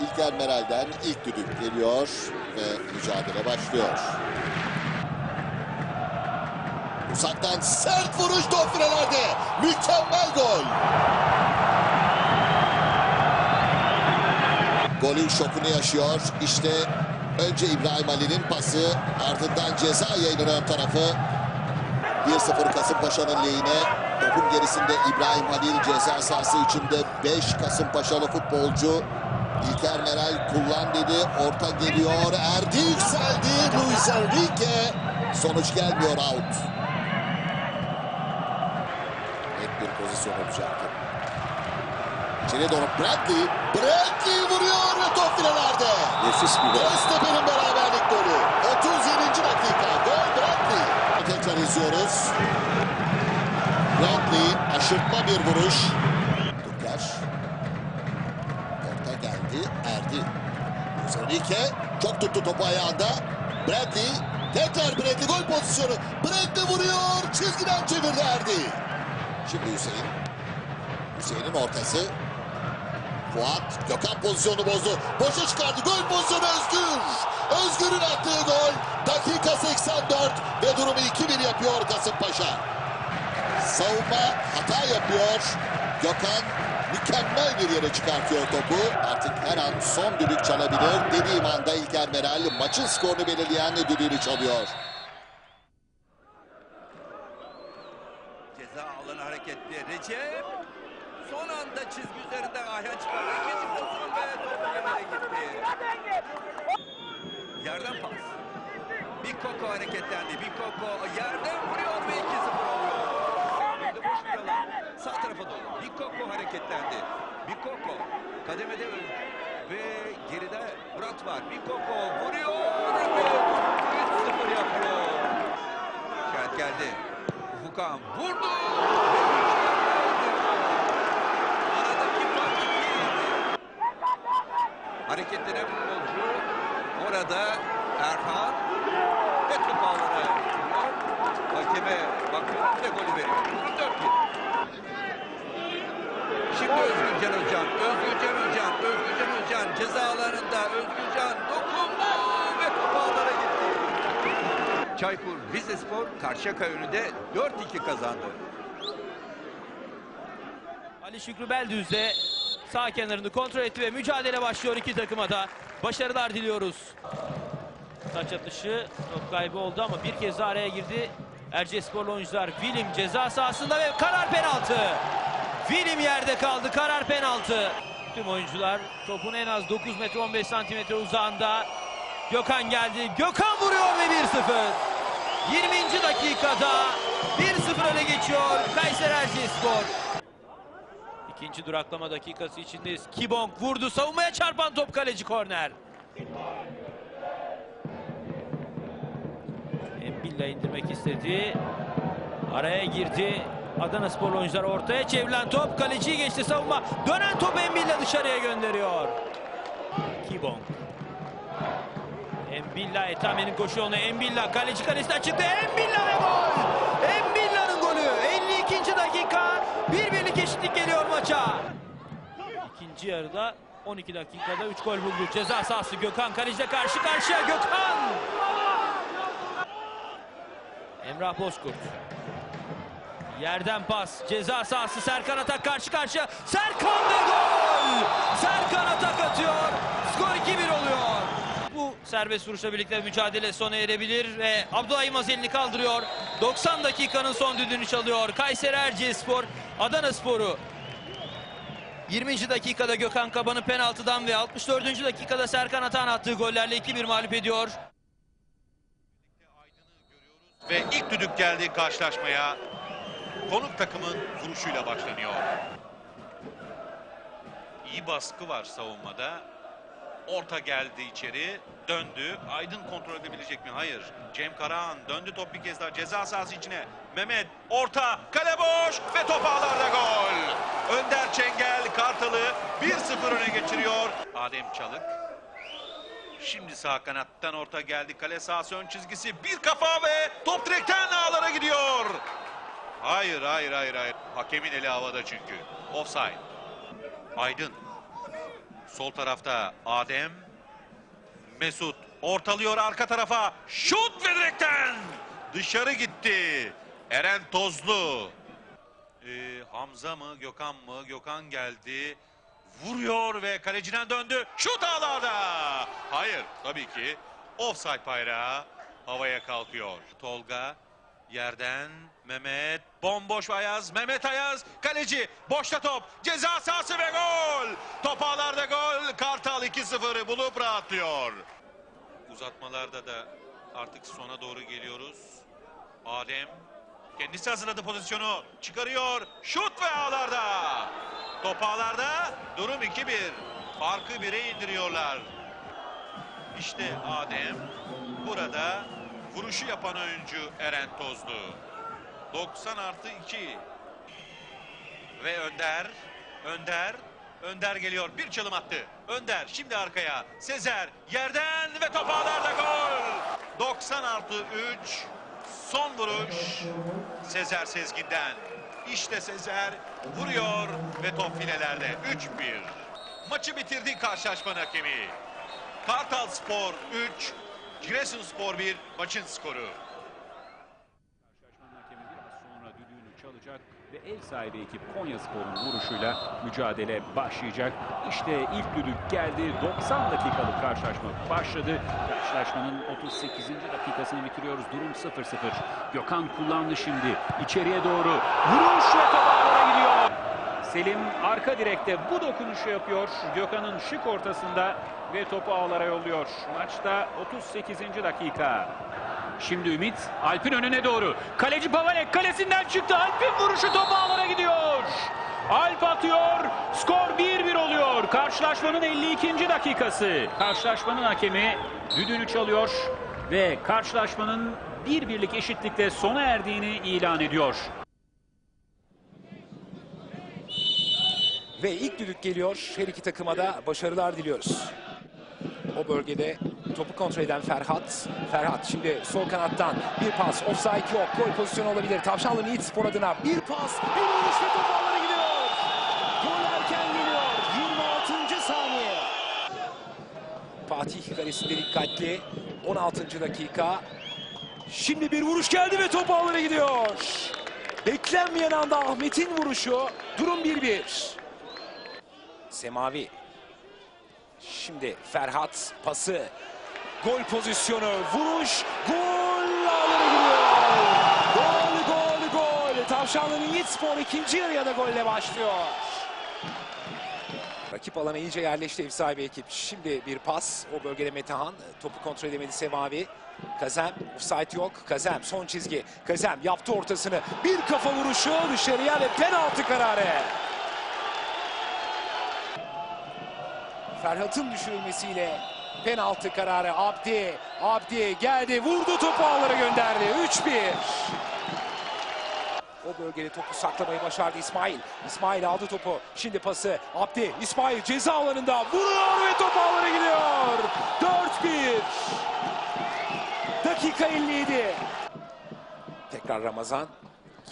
İlker Meral'den ilk düdük geliyor ve mücadele başlıyor. Uzaktan sert vuruş top filelerde. Mükemmel gol. Golün şokunu yaşıyor. İşte önce İbrahim Ali'nin pası ardından ceza yayının ön tarafı. 1-0 Kasımpaşa'nın lehine. Topun gerisinde İbrahim Halil ceza sahası içinde 5 Kasımpaşalı futbolcu. İlker Meral kullan dedi. Orta geliyor. Erdi yükseldi. Luis Enrique. Sonuç gelmiyor out. Net bir pozisyon olacaktı. İçeriye doğru Bradley. Bradley vuruyor ve top filelerde. Nefis bir gol. Göztepe'nin beraberlik golü. 37. dakika. Gol Bradley. Tekrar izliyoruz. Bradley aşırtma bir vuruş. Çok tuttu topu ayağında. Bradley. Tekrar Bradley gol pozisyonu. Bradley vuruyor. Çizgiden çevirdi Erdi. Şimdi Hüseyin. Hüseyin'in ortası. Fuat Gökhan pozisyonu bozdu. Boşa çıkardı. Gol pozisyonu Özgür. Özgür'ün attığı gol. Dakika 84 ve durumu 2-1 yapıyor Kasımpaşa. Savunma hata yapıyor. Gökhan mükemmel bir yere çıkartıyor topu. Artık her an son düdük çalabilir. Dediğim anda İlker Meral maçın skorunu belirleyen düdüğünü çalıyor. Ceza alanı hareketli. Recep son anda çizgi üzerinde Ayhan çıkardı. İkinci pozisyon ve top yerlere gitti. Yerden pas. Bikoko hareketlendi. Bikoko yerden vuruyor ve 2-0 oluyor. Önünde boş bir alan. Sağ tarafa doğru. Bikoko hareketlendi. Bikoko kademede. Ve geride Murat var. Bikoko vuruyor ve 3-0 yapıyor. Şert geldi. Ufukan vurdu. Aradaki fark ikiydi. Hareketlenen futbolcu. Orada Erhan ve top ağlara vuruyor. Hakeme bakıyor ve golü veriyor. Durum 4-1. Şimdi Özgürcan Özcan, Özgürcan Özcan, Özgürcan Özcan ceza alanında Özgürcan dokundu ve top gitti. Çaykur Rizespor Karşıyaka önünde 4-2 kazandı. Ali Şükrü Beldüz'de sağ kenarını kontrol etti ve mücadele başlıyor iki takıma da. Başarılar diliyoruz. Taç atışı top kaybı oldu ama bir kez araya girdi. Ercesporlu oyuncular Vilim ceza sahasında ve karar penaltı. Vilim yerde kaldı karar penaltı. Tüm oyuncular topun en az 9 metre 15 santimetre uzağında. Gökhan geldi. Gökhan vuruyor ve 1-0. 20. dakikada 1-0 öne geçiyor Kayseri Erciyesspor. İkinci duraklama dakikası içindeyiz. Kibong vurdu. Savunmaya çarpan top kaleci korner. Embilla indirmek istedi. Araya girdi. Adana Spor oyuncular ortaya çevrilen top kaleciyi geçti savunma. Dönen top Embilla dışarıya gönderiyor. Kibong. Embilla Etame'nin koşu yoluna Embilla kaleci kalesinden çıktı. Embilla ve gol. Embilla'nın golü. 52. dakika. Bir birlik eşitlik geliyor maça. İkinci yarıda 12 dakikada 3 gol buldu. Ceza sahası Gökhan kaleciyle karşı karşıya Gökhan. Emrah Bozkurt. Yerden pas. Ceza sahası Serkan Atak karşı karşıya. Serkan ve gol! Serkan Atak atıyor. Skor 2-1 oluyor. Bu serbest vuruşla birlikte mücadele sona erebilir ve Abdullah Yılmaz elini kaldırıyor. 90 dakikanın son düdüğünü çalıyor. Kayseri Erciyesspor Adana Sporu 20. dakikada Gökhan Kaban'ı penaltıdan ve 64. dakikada Serkan Atan attığı gollerle 2-1 mağlup ediyor. Ve ilk düdük geldi karşılaşmaya. Konuk takımın vuruşuyla başlanıyor. İyi baskı var savunmada. Orta geldi içeri. Döndü. Aydın kontrol edebilecek mi? Hayır. Cem Karahan döndü top bir kez daha ceza sahası içine. Mehmet orta kale boş ve top ağlarda gol. Önder Çengel Kartal'ı 1-0 öne geçiriyor. Adem Çalık Şimdi sağ kanattan orta geldi. Kale sahası ön çizgisi. Bir kafa ve top direkten ağlara gidiyor. Hayır, hayır, hayır, hayır. Hakemin eli havada çünkü. Offside. Aydın. Sol tarafta Adem. Mesut ortalıyor arka tarafa. Şut ve direkten dışarı gitti. Eren Tozlu. Ee, Hamza mı Gökhan mı? Gökhan geldi. Vuruyor ve kaleciden döndü. Şut ağlarda. Hayır tabii ki. Offside bayrağı havaya kalkıyor. Tolga yerden Mehmet bomboş Ayaz. Mehmet Ayaz kaleci boşta top. Ceza sahası ve gol. Top ağlarda gol. Kartal 2-0'ı bulup rahatlıyor. Uzatmalarda da artık sona doğru geliyoruz. Adem kendisi hazırladı pozisyonu. Çıkarıyor. Şut ve ağlarda. Top ağlarda. Durum 2-1. Farkı 1'e indiriyorlar. İşte Adem. Burada vuruşu yapan oyuncu Eren Tozlu. 90 artı 2. Ve Önder. Önder. Önder geliyor. Bir çalım attı. Önder şimdi arkaya. Sezer yerden ve top ağlarda gol. 90 artı 3. Son vuruş. Sezer Sezgin'den. İşte Sezer vuruyor ve top filelerde 3-1. Maçı bitirdi karşılaşmanın hakemi. Kartal Spor 3, Giresunspor 1 maçın skoru. Karşılaşmanın hakemi biraz sonra düdüğünü çalacak ve ev sahibi ekip Konya Spor'un vuruşuyla mücadele başlayacak. İşte ilk düdük geldi. 90 dakikalık karşılaşma başladı. Karşılaşmanın 38. dakikasını bitiriyoruz. Durum 0-0. Gökhan kullandı şimdi. İçeriye doğru. Vuruş ve top ağlara gidiyor. Selim arka direkte bu dokunuşu yapıyor. Gökhan'ın şık ortasında ve topu ağlara yolluyor. Maçta 38. dakika. Şimdi Ümit Alp'in önüne doğru. Kaleci Pavalek kalesinden çıktı. Alp'in vuruşu topu ağlara gidiyor. Alp atıyor. Skor 1-1 oluyor. Karşılaşmanın 52. dakikası. Karşılaşmanın hakemi düdüğünü çalıyor ve karşılaşmanın bir birlik eşitlikle sona erdiğini ilan ediyor. Ve ilk düdük geliyor. Her iki takıma da başarılar diliyoruz. O bölgede topu kontrol eden Ferhat. Ferhat şimdi sol kanattan bir pas. Offside yok. Gol pozisyonu olabilir. Tavşanlı Yiğit Spor adına bir pas. Vuruş ve top ağlara gidiyor. Gol erken geliyor. 26. saniye. Fatih kalesinde dikkatli. 16. dakika. Şimdi bir vuruş geldi ve top ağlara gidiyor. Beklenmeyen anda Ahmet'in vuruşu. Durum 1-1. Semavi. Şimdi Ferhat pası. Gol pozisyonu. Vuruş. Gol ağlara. Gol gol gol. Tavşanlı'nın Yiğit Spor ikinci yarıya golle başlıyor. Rakip alana iyice yerleşti ev sahibi ekip. Şimdi bir pas. O bölgede Metehan. Topu kontrol edemedi Semavi. Kazem. Offside yok. Kazem son çizgi. Kazem yaptı ortasını. Bir kafa vuruşu dışarıya ve penaltı kararı. Ferhat'ın düşürülmesiyle penaltı kararı Abdi. Abdi geldi vurdu topu ağlara gönderdi. 3-1. O bölgede topu saklamayı başardı İsmail. İsmail aldı topu. Şimdi pası Abdi. İsmail ceza alanında vuruyor ve top ağlara gidiyor. 4-1. Dakika 57. Tekrar Ramazan.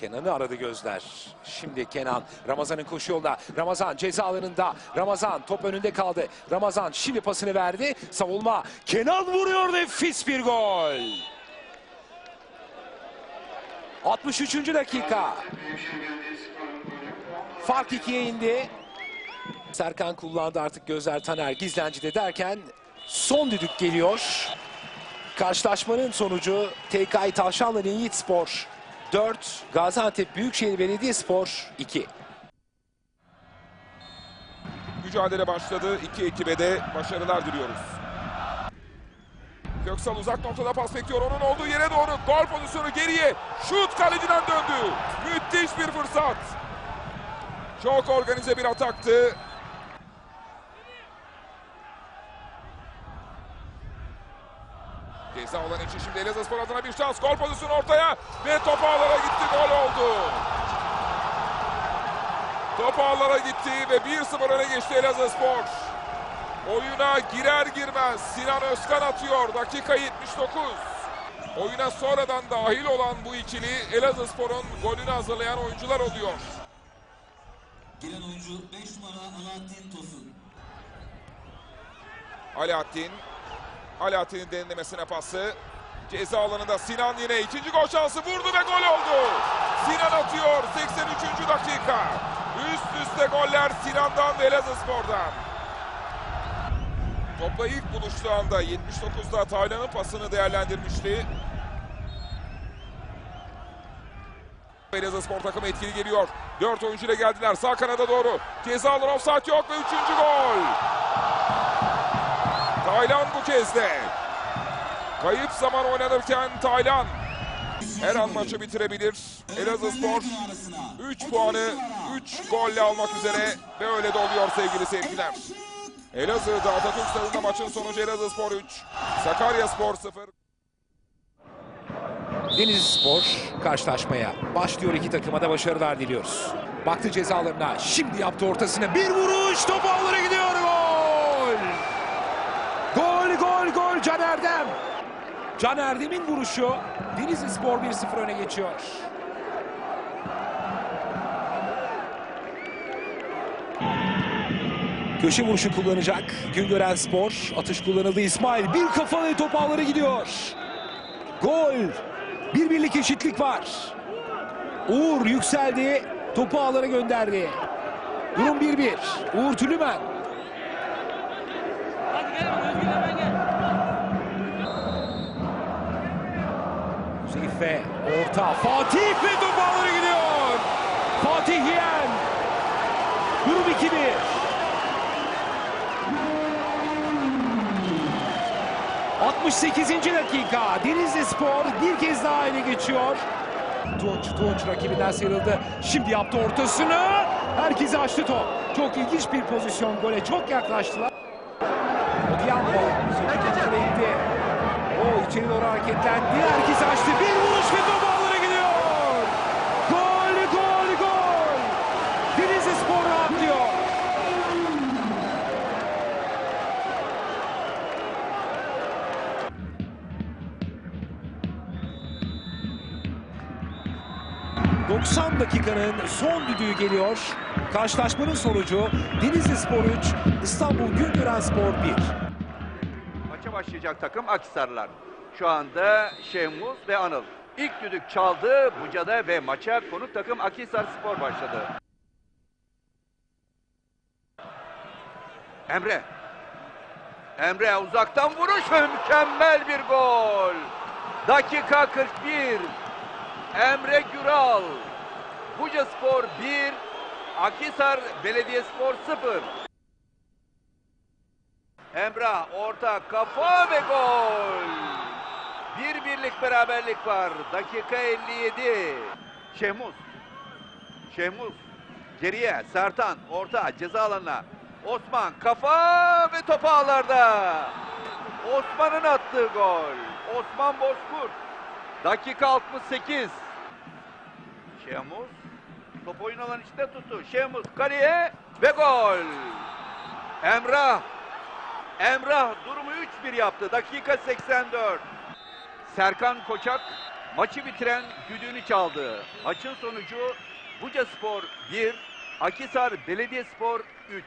Kenan'ı aradı gözler. Şimdi Kenan Ramazan'ın koşu yolda. Ramazan ceza alanında. Ramazan top önünde kaldı. Ramazan şimdi pasını verdi. Savunma. Kenan vuruyor nefis bir gol. 63. dakika. Fark ikiye indi. Serkan kullandı artık gözler Taner Gizlenci'de derken son düdük geliyor. Karşılaşmanın sonucu TKI Tavşanlı Yiğit Spor 4, Gaziantep Büyükşehir Belediyespor 2. Mücadele başladı. İki ekibe de başarılar diliyoruz. Köksal uzak noktada pas bekliyor. Onun olduğu yere doğru gol pozisyonu geriye. Şut kaleciden döndü. Müthiş bir fırsat. Çok organize bir ataktı. Ceza olan için şimdi Elazığspor adına bir şans. Gol pozisyonu ortaya ve top ağlara gitti. Gol oldu. Top ağlara gitti ve 1-0 öne geçti Elazığspor. Oyuna girer girmez Sinan Özkan atıyor. Dakika 79. Oyuna sonradan dahil olan bu ikili Elazığspor'un golünü hazırlayan oyuncular oluyor. Gelen oyuncu 5 numara Alaaddin Tosun. Alaaddin. Alaaddin'in derinlemesine pası. Ceza alanında Sinan yine ikinci gol şansı vurdu ve gol oldu. Sinan atıyor 83. dakika. Üst üste goller Sinan'dan ve Elazığspor'dan. Topla ilk buluştuğu anda 79'da Taylan'ın pasını değerlendirmişti. Elazığspor takımı etkili geliyor. Dört oyuncuyla geldiler. Sağ kanada doğru. Ceza alanı offside yok ve üçüncü gol. Taylan bu kez de. Kayıp zaman oynanırken Taylan her an maçı bitirebilir. Elazığspor 3 puanı 3 golle almak üzere ve öyle de oluyor sevgili seyirciler. Elazığ'da Atatürk Stadı'nda maçın sonucu Elazığspor 3, Sakaryaspor 0. Denizli Spor karşılaşmaya başlıyor iki takıma da başarılar diliyoruz. Baktı cezalarına şimdi yaptı ortasına bir vuruş top ağlara gidiyor gol. Gol gol Can Erdem. Can Erdem'in vuruşu Denizli Spor 1-0 öne geçiyor. Köşe vuruşu kullanacak Güngören Spor. Atış kullanıldı İsmail. Bir kafalı top ağlara gidiyor. Gol. Bir birlik eşitlik var. Uğur yükseldi. Topu ağlara gönderdi. Durum 1-1. Uğur Tülümen. Orta. Fatih ve top ağlara gidiyor. Fatih Yiyen. Durum 2-1. ...68. dakika... ...Denizli Spor bir kez daha öne geçiyor. Tunç, Tunç rakibinden sıyrıldı. Şimdi yaptı ortasını. Herkesi açtı top. Çok ilginç bir pozisyon. Gole çok yaklaştılar. Kontrol etti. O içeri doğru hareketlendi. Herkesi açtı. Bir dakikanın son düdüğü geliyor. Karşılaşmanın sonucu Denizli Spor 3, İstanbul Güngören Spor 1. Maça başlayacak takım Akhisarlar. Şu anda Şemuz ve Anıl. İlk düdük çaldı Buca'da ve maça konuk takım Akhisar Spor başladı. Emre. Emre uzaktan vuruş mükemmel bir gol. Dakika 41. Emre Güral. Buca Spor 1, Akhisar Belediyespor 0. Emrah orta kafa ve gol. Bir birlik beraberlik var. Dakika 57. Şehmuz. Şehmuz. Geriye Sertan orta ceza alanına. Osman kafa ve top ağlarda. Osman'ın attığı gol. Osman Bozkurt. Dakika 68. Şehmuz. Top oyun alanı içinde tuttu. Şehmuz kaleye ve gol. Emrah Emrah durumu 3-1 yaptı. Dakika 84. Serkan Koçak maçı bitiren düdüğünü çaldı. Maçın sonucu Buca Spor 1, Akisar Belediyespor 3.